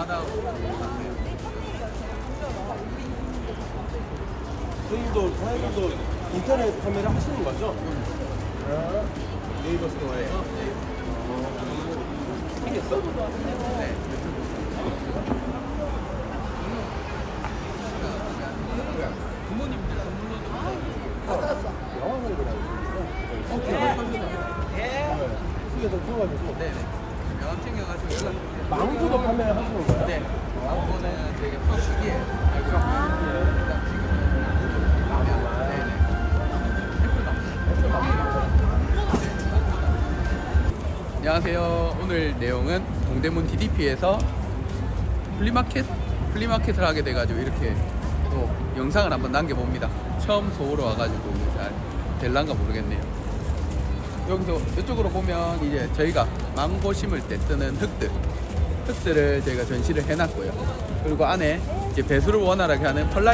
하나 스님도 사장님도 인터넷 판매를 하시는 거죠? 아, 네이버 스토어에서 생겼어? 네. 부모님들 선물로도 영화 공부를 하고 있어요. 예. 숙에서 키워가지고. 네. 명함 챙겨가지고 연락 주세요. 망고도 판매를 하시는 거예요? 네. 망고는 되게 포시기에 알고 일단 지금은 안녕하세요. 오늘 내용은 동대문 DDP에서 플리마켓 플리마켓을 하게 돼가지고 이렇게 또 영상을 한번 남겨봅니다. 처음 서울 와가지고 잘 될란가 모르겠네요. 여기서 이쪽으로 보면 이제 저희가 망고 심을 때 쓰는 흙들 흙들을 저희가 전시를 해놨고요. 그리고 안에 이제 배수를 원활하게 하는 펄라